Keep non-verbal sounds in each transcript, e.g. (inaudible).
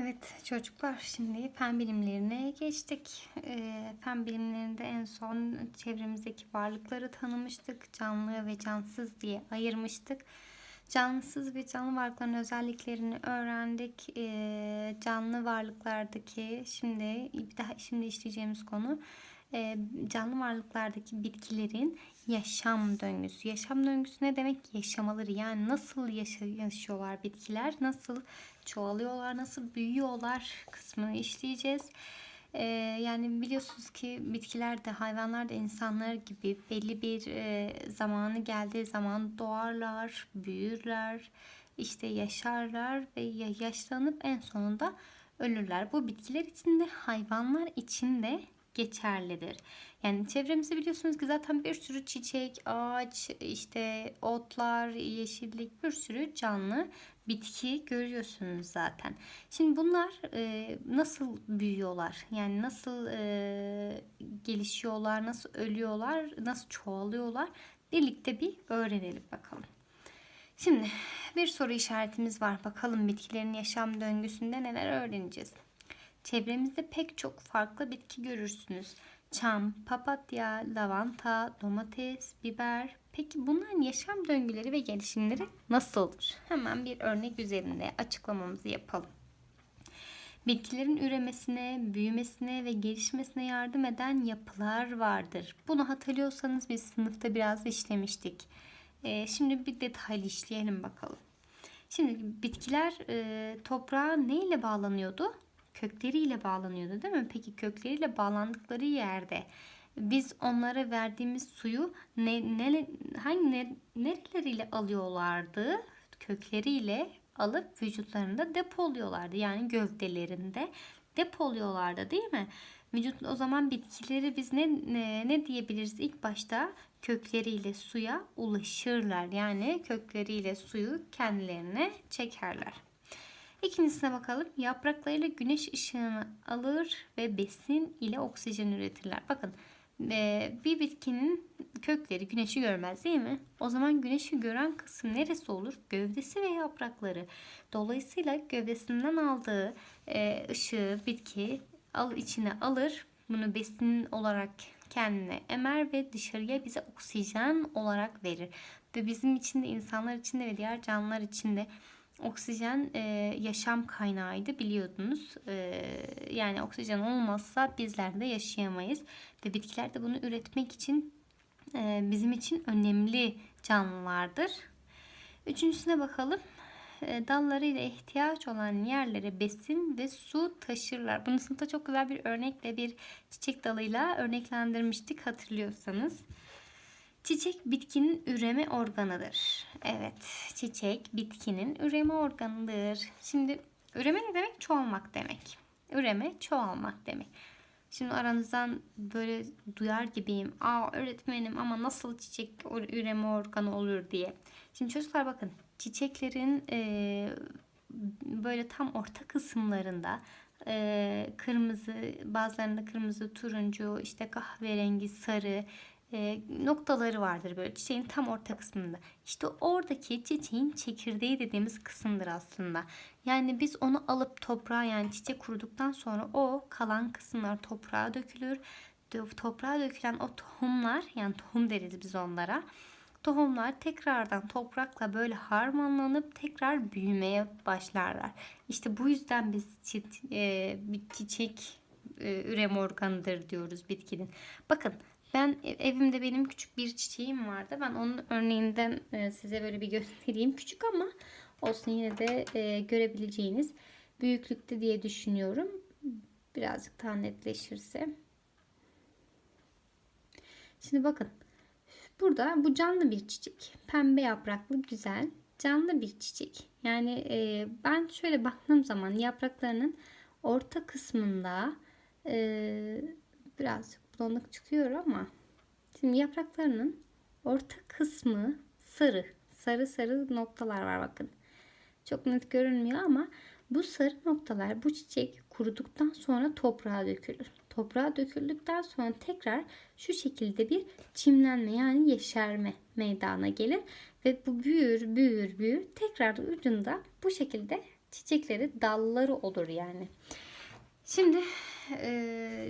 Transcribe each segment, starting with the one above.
Evet çocuklar şimdi fen bilimlerine geçtik. Ee, fen bilimlerinde en son çevremizdeki varlıkları tanımıştık. Canlı ve cansız diye ayırmıştık. Cansız ve canlı varlıkların özelliklerini öğrendik. Ee, canlı varlıklardaki şimdi bir daha şimdi işleyeceğimiz konu e, canlı varlıklardaki bitkilerin yaşam döngüsü. Yaşam döngüsü ne demek? Yaşamaları yani nasıl yaşıyorlar bitkiler, nasıl çoğalıyorlar, nasıl büyüyorlar kısmını işleyeceğiz. Ee, yani biliyorsunuz ki bitkiler de hayvanlar da insanlar gibi belli bir e, zamanı geldiği zaman doğarlar, büyürler, işte yaşarlar ve ya- yaşlanıp en sonunda ölürler. Bu bitkiler için de hayvanlar için de geçerlidir. Yani çevremizde biliyorsunuz ki zaten bir sürü çiçek, ağaç, işte otlar, yeşillik bir sürü canlı bitki görüyorsunuz zaten. Şimdi bunlar e, nasıl büyüyorlar? Yani nasıl e, gelişiyorlar, nasıl ölüyorlar, nasıl çoğalıyorlar? Birlikte bir öğrenelim bakalım. Şimdi bir soru işaretimiz var. Bakalım bitkilerin yaşam döngüsünde neler öğreneceğiz. Çevremizde pek çok farklı bitki görürsünüz. Çam, papatya, lavanta, domates, biber. Peki bunların yaşam döngüleri ve gelişimleri nasıldır? Hemen bir örnek üzerinde açıklamamızı yapalım. Bitkilerin üremesine, büyümesine ve gelişmesine yardım eden yapılar vardır. Bunu hatırlıyorsanız biz sınıfta biraz işlemiştik. Ee, şimdi bir detaylı işleyelim bakalım. Şimdi bitkiler e, toprağa ne ile bağlanıyordu? Kökleriyle bağlanıyordu değil mi? Peki kökleriyle bağlandıkları yerde biz onlara verdiğimiz suyu ne, ne hangi ne, nereleriyle alıyorlardı? Kökleriyle alıp vücutlarında depoluyorlardı. Yani gövdelerinde depoluyorlardı değil mi? Vücut o zaman bitkileri biz ne, ne ne diyebiliriz ilk başta kökleriyle suya ulaşırlar. Yani kökleriyle suyu kendilerine çekerler. İkincisine bakalım. Yapraklarıyla güneş ışığını alır ve besin ile oksijen üretirler. Bakın e, bir bitkinin kökleri güneşi görmez değil mi? O zaman güneşi gören kısım neresi olur? Gövdesi ve yaprakları. Dolayısıyla gövdesinden aldığı e, ışığı bitki al içine alır. Bunu besin olarak kendine emer ve dışarıya bize oksijen olarak verir. Ve bizim için de insanlar için de ve diğer canlılar için de oksijen e, yaşam kaynağıydı biliyordunuz. E, yani oksijen olmazsa bizler de yaşayamayız. Ve bitkiler de bunu üretmek için e, bizim için önemli canlılardır. Üçüncüsüne bakalım. E, dallarıyla ihtiyaç olan yerlere besin ve su taşırlar. Bunu sınıfta çok güzel bir örnekle bir çiçek dalıyla örneklendirmiştik hatırlıyorsanız. Çiçek bitkinin üreme organıdır. Evet, çiçek bitkinin üreme organıdır. Şimdi üreme ne demek? Çoğalmak demek. Üreme çoğalmak demek. Şimdi aranızdan böyle duyar gibiyim. Aa öğretmenim ama nasıl çiçek üreme organı olur diye. Şimdi çocuklar bakın çiçeklerin e, böyle tam orta kısımlarında e, kırmızı bazılarında kırmızı turuncu işte kahverengi sarı e, noktaları vardır böyle çiçeğin tam orta kısmında. İşte oradaki çiçeğin çekirdeği dediğimiz kısımdır aslında. Yani biz onu alıp toprağa yani çiçek kuruduktan sonra o kalan kısımlar toprağa dökülür. Toprağa dökülen o tohumlar yani tohum deriz biz onlara. Tohumlar tekrardan toprakla böyle harmanlanıp tekrar büyümeye başlarlar. İşte bu yüzden biz çit, e, çiçek e, üreme organıdır diyoruz bitkinin. Bakın ben evimde benim küçük bir çiçeğim vardı. Ben onun örneğinden e, size böyle bir göstereyim. Küçük ama olsun yine de e, görebileceğiniz büyüklükte diye düşünüyorum. Birazcık daha netleşirse. Şimdi bakın. Burada bu canlı bir çiçek. Pembe yapraklı güzel canlı bir çiçek. Yani e, ben şöyle baktığım zaman yapraklarının orta kısmında e, birazcık bulanık çıkıyor ama şimdi yapraklarının orta kısmı sarı. Sarı sarı noktalar var bakın. Çok net görünmüyor ama bu sarı noktalar bu çiçek kuruduktan sonra toprağa dökülür. Toprağa döküldükten sonra tekrar şu şekilde bir çimlenme yani yeşerme meydana gelir ve bu büyür büyür büyür tekrar ucunda bu şekilde çiçekleri dalları olur yani. Şimdi e,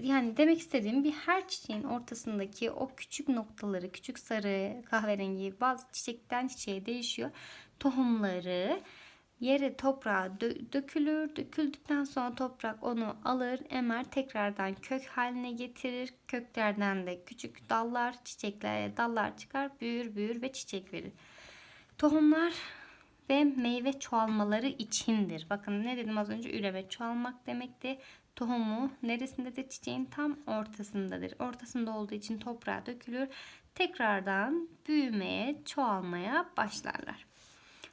yani demek istediğim bir her çiçeğin ortasındaki o küçük noktaları, küçük sarı, kahverengi bazı çiçekten çiçeğe değişiyor. Tohumları yere toprağa dö- dökülür. Döküldükten sonra toprak onu alır, emer, tekrardan kök haline getirir. Köklerden de küçük dallar, çiçekler, dallar çıkar, büyür, büyür ve çiçek verir. Tohumlar ve meyve çoğalmaları içindir. Bakın ne dedim az önce üreme çoğalmak demekti. Tohumu neresindedir? Çiçeğin tam ortasındadır. Ortasında olduğu için toprağa dökülür. Tekrardan büyümeye, çoğalmaya başlarlar.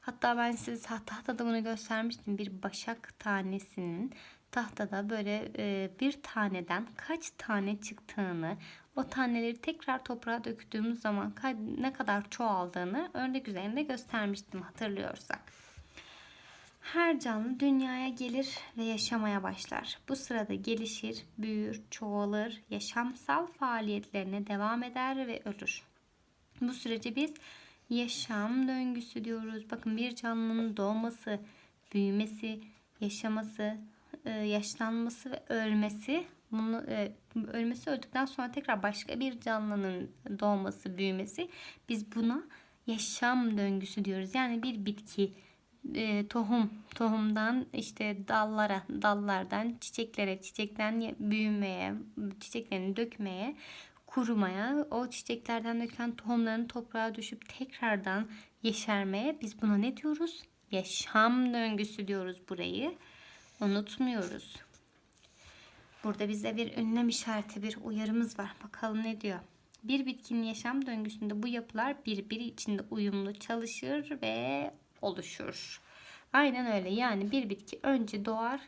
Hatta ben size tahtada bunu göstermiştim. Bir başak tanesinin tahtada böyle e, bir taneden kaç tane çıktığını, o taneleri tekrar toprağa döktüğümüz zaman ne kadar çoğaldığını örnek üzerinde göstermiştim hatırlıyorsak. Her canlı dünyaya gelir ve yaşamaya başlar. Bu sırada gelişir, büyür, çoğalır, yaşamsal faaliyetlerine devam eder ve ölür. Bu sürece biz yaşam döngüsü diyoruz. Bakın bir canlının doğması, büyümesi, yaşaması, e, yaşlanması ve ölmesi bunu e, ölmesi öldükten sonra tekrar başka bir canlının doğması, büyümesi biz buna yaşam döngüsü diyoruz. Yani bir bitki e, tohum, tohumdan işte dallara, dallardan çiçeklere, çiçekten büyümeye, çiçeklerini dökmeye, kurumaya, o çiçeklerden dökülen tohumların toprağa düşüp tekrardan yeşermeye biz buna ne diyoruz? Yaşam döngüsü diyoruz burayı. Unutmuyoruz. Burada bize bir önlem işareti, bir uyarımız var. Bakalım ne diyor? Bir bitkinin yaşam döngüsünde bu yapılar birbiri içinde uyumlu çalışır ve oluşur. Aynen öyle. Yani bir bitki önce doğar,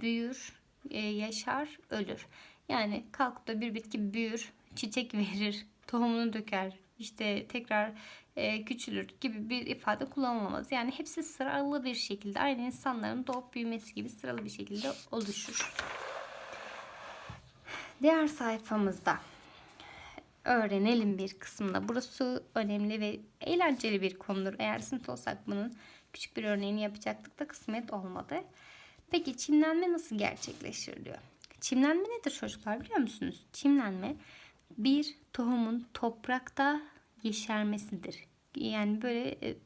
büyür, e, yaşar, ölür. Yani kalkıp da bir bitki büyür, çiçek (laughs) verir, tohumunu döker, işte tekrar e, küçülür gibi bir ifade kullanılamaz. Yani hepsi sıralı bir şekilde aynı insanların doğup büyümesi gibi sıralı bir şekilde oluşur. Diğer sayfamızda öğrenelim bir kısımda. Burası önemli ve eğlenceli bir konudur. Eğer sınıf olsak bunun küçük bir örneğini yapacaktık da kısmet olmadı. Peki çimlenme nasıl gerçekleşir diyor. Çimlenme nedir çocuklar biliyor musunuz? Çimlenme bir tohumun toprakta yeşermesidir. Yani böyle e,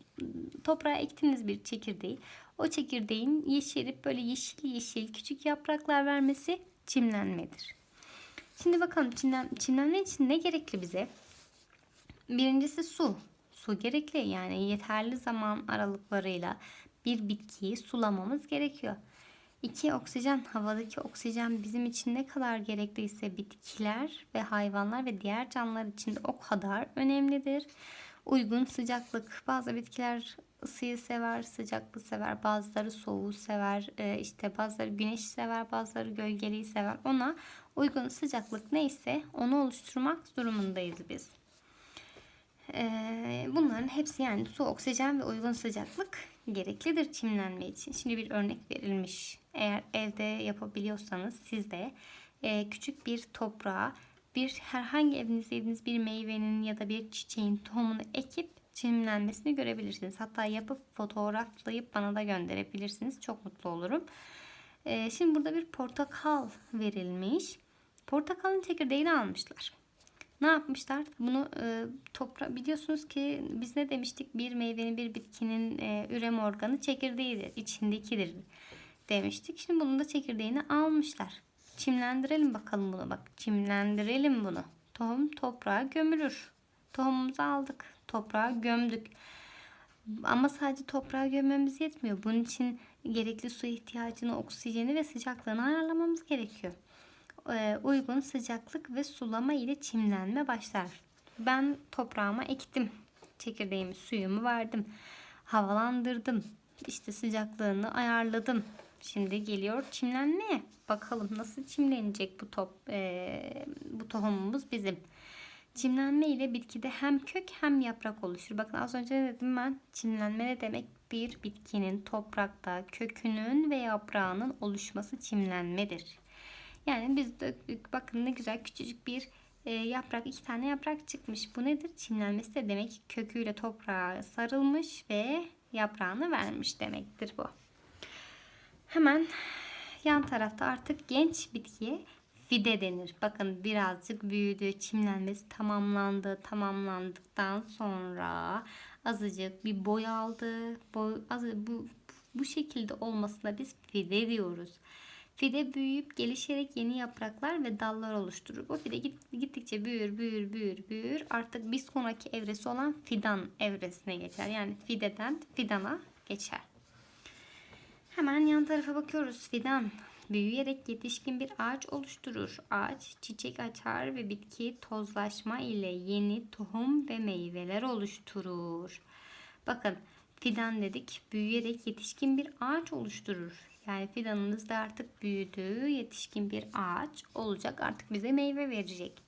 toprağa ektiğiniz bir çekirdeği o çekirdeğin yeşerip böyle yeşil yeşil küçük yapraklar vermesi çimlenmedir. Şimdi bakalım çimlen, çimlenme için ne gerekli bize? Birincisi su. Su gerekli yani yeterli zaman aralıklarıyla bir bitkiyi sulamamız gerekiyor. İki oksijen havadaki oksijen bizim için ne kadar gerekliyse bitkiler ve hayvanlar ve diğer canlılar için de o kadar önemlidir. Uygun sıcaklık bazı bitkiler ısıyı sever, sıcaklığı sever, bazıları soğuğu sever, e, işte bazıları güneş sever, bazıları gölgeliği sever. Ona uygun sıcaklık neyse onu oluşturmak durumundayız biz. E, bunların hepsi yani su, oksijen ve uygun sıcaklık gereklidir çimlenme için. Şimdi bir örnek verilmiş. Eğer evde yapabiliyorsanız siz de e, küçük bir toprağa bir herhangi evinizde yediğiniz bir meyvenin ya da bir çiçeğin tohumunu ekip çimlenmesini görebilirsiniz. Hatta yapıp fotoğraflayıp bana da gönderebilirsiniz. Çok mutlu olurum. Ee, şimdi burada bir portakal verilmiş. Portakalın çekirdeğini almışlar. Ne yapmışlar? Bunu e, topra biliyorsunuz ki biz ne demiştik? Bir meyvenin bir bitkinin e, üreme organı çekirdeğidir, içindekidir demiştik. Şimdi bunun da çekirdeğini almışlar. Çimlendirelim bakalım bunu. Bak çimlendirelim bunu. Tohum toprağa gömülür. Tohumumuzu aldık. Toprağa gömdük. Ama sadece toprağa gömmemiz yetmiyor. Bunun için gerekli su ihtiyacını, oksijeni ve sıcaklığını ayarlamamız gerekiyor. Ee, uygun sıcaklık ve sulama ile çimlenme başlar. Ben toprağıma ektim. Çekirdeğimi, suyumu verdim. Havalandırdım. İşte sıcaklığını ayarladım. Şimdi geliyor çimlenmeye. Bakalım nasıl çimlenecek bu top e, bu tohumumuz bizim. Çimlenme ile bitkide hem kök hem yaprak oluşur. Bakın az önce dedim ben çimlenme ne demek? Bir bitkinin toprakta kökünün ve yaprağının oluşması çimlenmedir. Yani biz döktük. Bakın ne güzel küçücük bir e, yaprak, iki tane yaprak çıkmış. Bu nedir? Çimlenmesi de demek köküyle toprağa sarılmış ve yaprağını vermiş demektir bu. Hemen yan tarafta artık genç bitkiye fide denir. Bakın birazcık büyüdü, çimlenmesi tamamlandı. Tamamlandıktan sonra azıcık bir boy aldı. Boy, az, bu, bu şekilde olmasına biz fide diyoruz. Fide büyüyüp gelişerek yeni yapraklar ve dallar oluşturur. Bu fide gittikçe büyür, büyür, büyür, büyür. Artık bir sonraki evresi olan fidan evresine geçer. Yani fideden fidana geçer. Hemen yan tarafa bakıyoruz. Fidan büyüyerek yetişkin bir ağaç oluşturur. Ağaç çiçek açar ve bitki tozlaşma ile yeni tohum ve meyveler oluşturur. Bakın fidan dedik büyüyerek yetişkin bir ağaç oluşturur. Yani fidanımız da artık büyüdü, yetişkin bir ağaç olacak. Artık bize meyve verecek.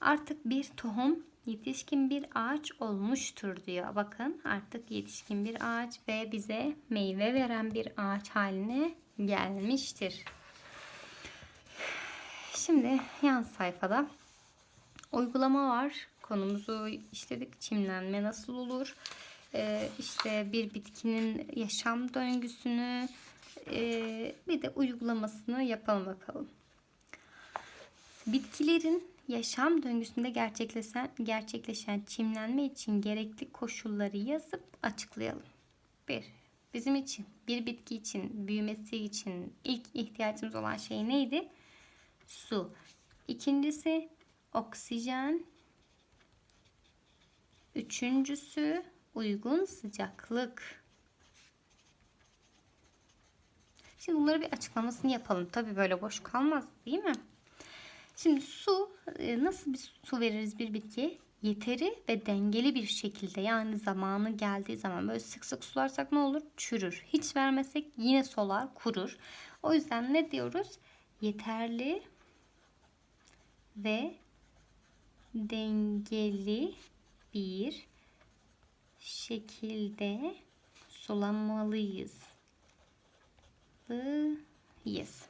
Artık bir tohum yetişkin bir ağaç olmuştur diyor. Bakın artık yetişkin bir ağaç ve bize meyve veren bir ağaç haline gelmiştir. Şimdi yan sayfada uygulama var. Konumuzu işledik. Çimlenme nasıl olur? Ee, işte bir bitkinin yaşam döngüsünü ee, bir de uygulamasını yapalım bakalım. Bitkilerin yaşam döngüsünde gerçekleşen, gerçekleşen çimlenme için gerekli koşulları yazıp açıklayalım. 1. Bizim için, bir bitki için, büyümesi için ilk ihtiyacımız olan şey neydi? Su. İkincisi oksijen. Üçüncüsü uygun sıcaklık. Şimdi bunları bir açıklamasını yapalım. Tabii böyle boş kalmaz değil mi? Şimdi su e, nasıl bir su veririz bir bitkiye? Yeteri ve dengeli bir şekilde yani zamanı geldiği zaman böyle sık sık sularsak ne olur? Çürür. Hiç vermesek yine solar, kurur. O yüzden ne diyoruz? Yeterli ve dengeli bir şekilde sulamalıyız. Yes.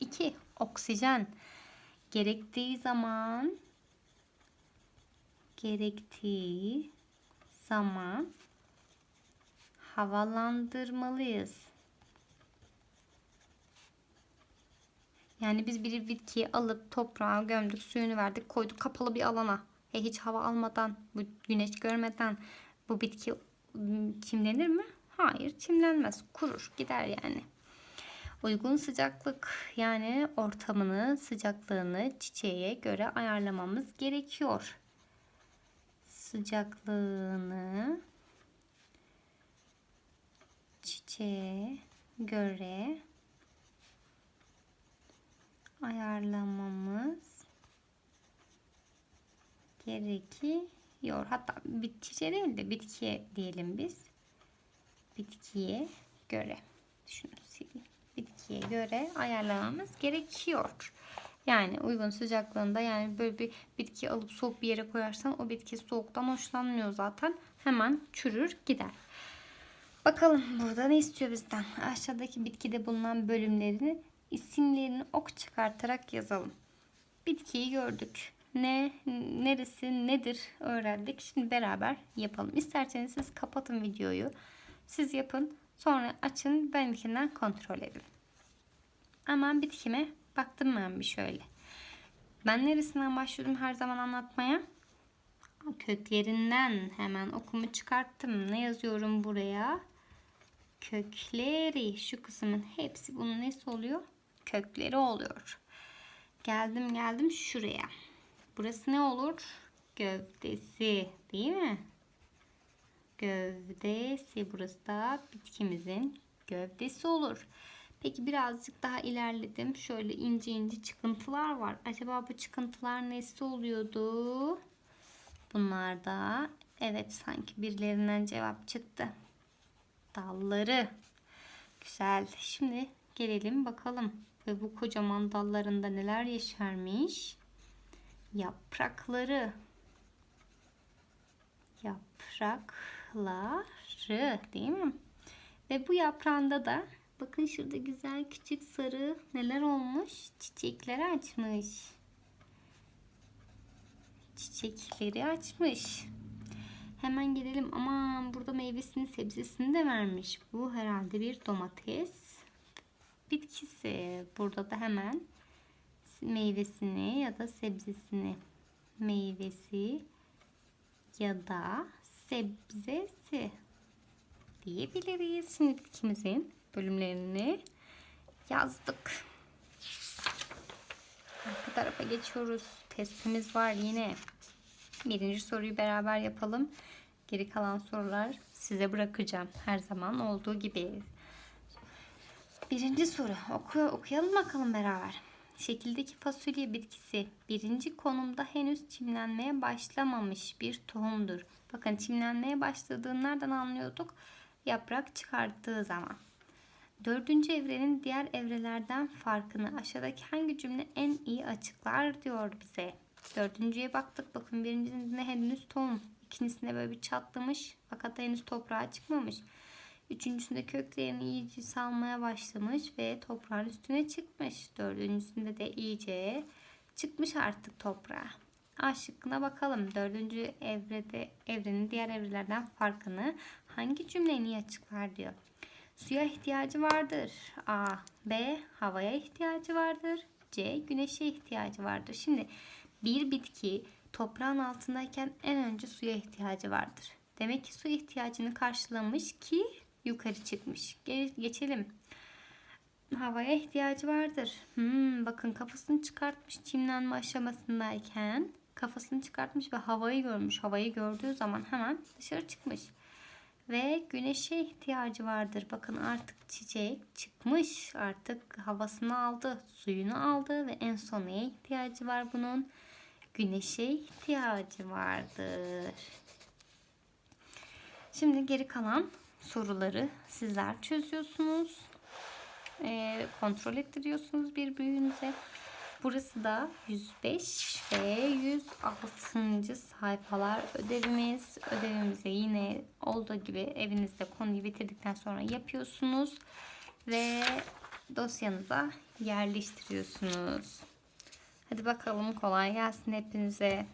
2. Oksijen gerektiği zaman gerektiği zaman havalandırmalıyız. Yani biz bir bitkiyi alıp toprağa gömdük, suyunu verdik, koyduk kapalı bir alana. E hiç hava almadan, bu güneş görmeden bu bitki ıı, çimlenir mi? Hayır, çimlenmez. Kurur, gider yani. Uygun sıcaklık yani ortamını, sıcaklığını çiçeğe göre ayarlamamız gerekiyor. Sıcaklığını çiçeğe göre ayarlamamız gerekiyor. Hatta bitkiye değil de bitkiye diyelim biz. Bitkiye göre. Şunu sileyim bitkiye göre ayarlamamız gerekiyor. Yani uygun sıcaklığında yani böyle bir bitki alıp soğuk bir yere koyarsan o bitki soğuktan hoşlanmıyor zaten. Hemen çürür gider. Bakalım burada ne istiyor bizden? Aşağıdaki bitkide bulunan bölümlerini isimlerini ok çıkartarak yazalım. Bitkiyi gördük. Ne, neresi, nedir öğrendik. Şimdi beraber yapalım. İsterseniz siz kapatın videoyu. Siz yapın. Sonra açın benimkinden kontrol edin. Hemen bitkime baktım ben bir şöyle. Ben neresinden başladım her zaman anlatmaya? Köklerinden hemen okumu çıkarttım. Ne yazıyorum buraya? Kökleri. Şu kısmın hepsi bunun nesi oluyor? Kökleri oluyor. Geldim geldim şuraya. Burası ne olur? Gövdesi değil mi? Gövdesi. Burası da bitkimizin gövdesi olur. Peki birazcık daha ilerledim. Şöyle ince ince çıkıntılar var. Acaba bu çıkıntılar nesi oluyordu? Bunlar da evet sanki birilerinden cevap çıktı. Dalları. Güzel. Şimdi gelelim bakalım. Ve bu kocaman dallarında neler yeşermiş? Yaprakları. Yaprak yaprakları değil mi? Ve bu yaprağında da bakın şurada güzel küçük sarı neler olmuş? Çiçekleri açmış. Çiçekleri açmış. Hemen gelelim. Aman burada meyvesini sebzesini de vermiş. Bu herhalde bir domates. bitkisi. Burada da hemen meyvesini ya da sebzesini meyvesi ya da sebzesi diyebiliriz. Şimdi bitkimizin bölümlerini yazdık. Arka tarafa geçiyoruz. Testimiz var yine. Birinci soruyu beraber yapalım. Geri kalan sorular size bırakacağım. Her zaman olduğu gibi. Birinci soru. Oku, okuyalım bakalım beraber. Şekildeki fasulye bitkisi birinci konumda henüz çimlenmeye başlamamış bir tohumdur. Bakın çimlenmeye başladığını nereden anlıyorduk? Yaprak çıkarttığı zaman. Dördüncü evrenin diğer evrelerden farkını aşağıdaki hangi cümle en iyi açıklar diyor bize. Dördüncüye baktık. Bakın birincisinde henüz tohum. İkincisinde böyle bir çatlamış. Fakat henüz toprağa çıkmamış. Üçüncüsünde köklerini iyice salmaya başlamış ve toprağın üstüne çıkmış. Dördüncüsünde de iyice çıkmış artık toprağa. A şıkkına bakalım. Dördüncü evrede evrenin diğer evrelerden farkını hangi cümle iyi açıklar diyor. Suya ihtiyacı vardır. A. B. Havaya ihtiyacı vardır. C. Güneşe ihtiyacı vardır. Şimdi bir bitki toprağın altındayken en önce suya ihtiyacı vardır. Demek ki su ihtiyacını karşılamış ki yukarı çıkmış. Ge- geçelim. Havaya ihtiyacı vardır. Hmm, bakın kafasını çıkartmış çimlenme aşamasındayken kafasını çıkartmış ve havayı görmüş. Havayı gördüğü zaman hemen dışarı çıkmış. Ve güneşe ihtiyacı vardır. Bakın artık çiçek çıkmış. Artık havasını aldı, suyunu aldı ve en son neye ihtiyacı var bunun? Güneşe ihtiyacı vardır. Şimdi geri kalan soruları sizler çözüyorsunuz. Ee, kontrol ettiriyorsunuz bir büyüğünüze. Burası da 105 ve 106. sayfalar ödevimiz. Ödevimizi yine olduğu gibi evinizde konuyu bitirdikten sonra yapıyorsunuz ve dosyanıza yerleştiriyorsunuz. Hadi bakalım kolay gelsin hepinize.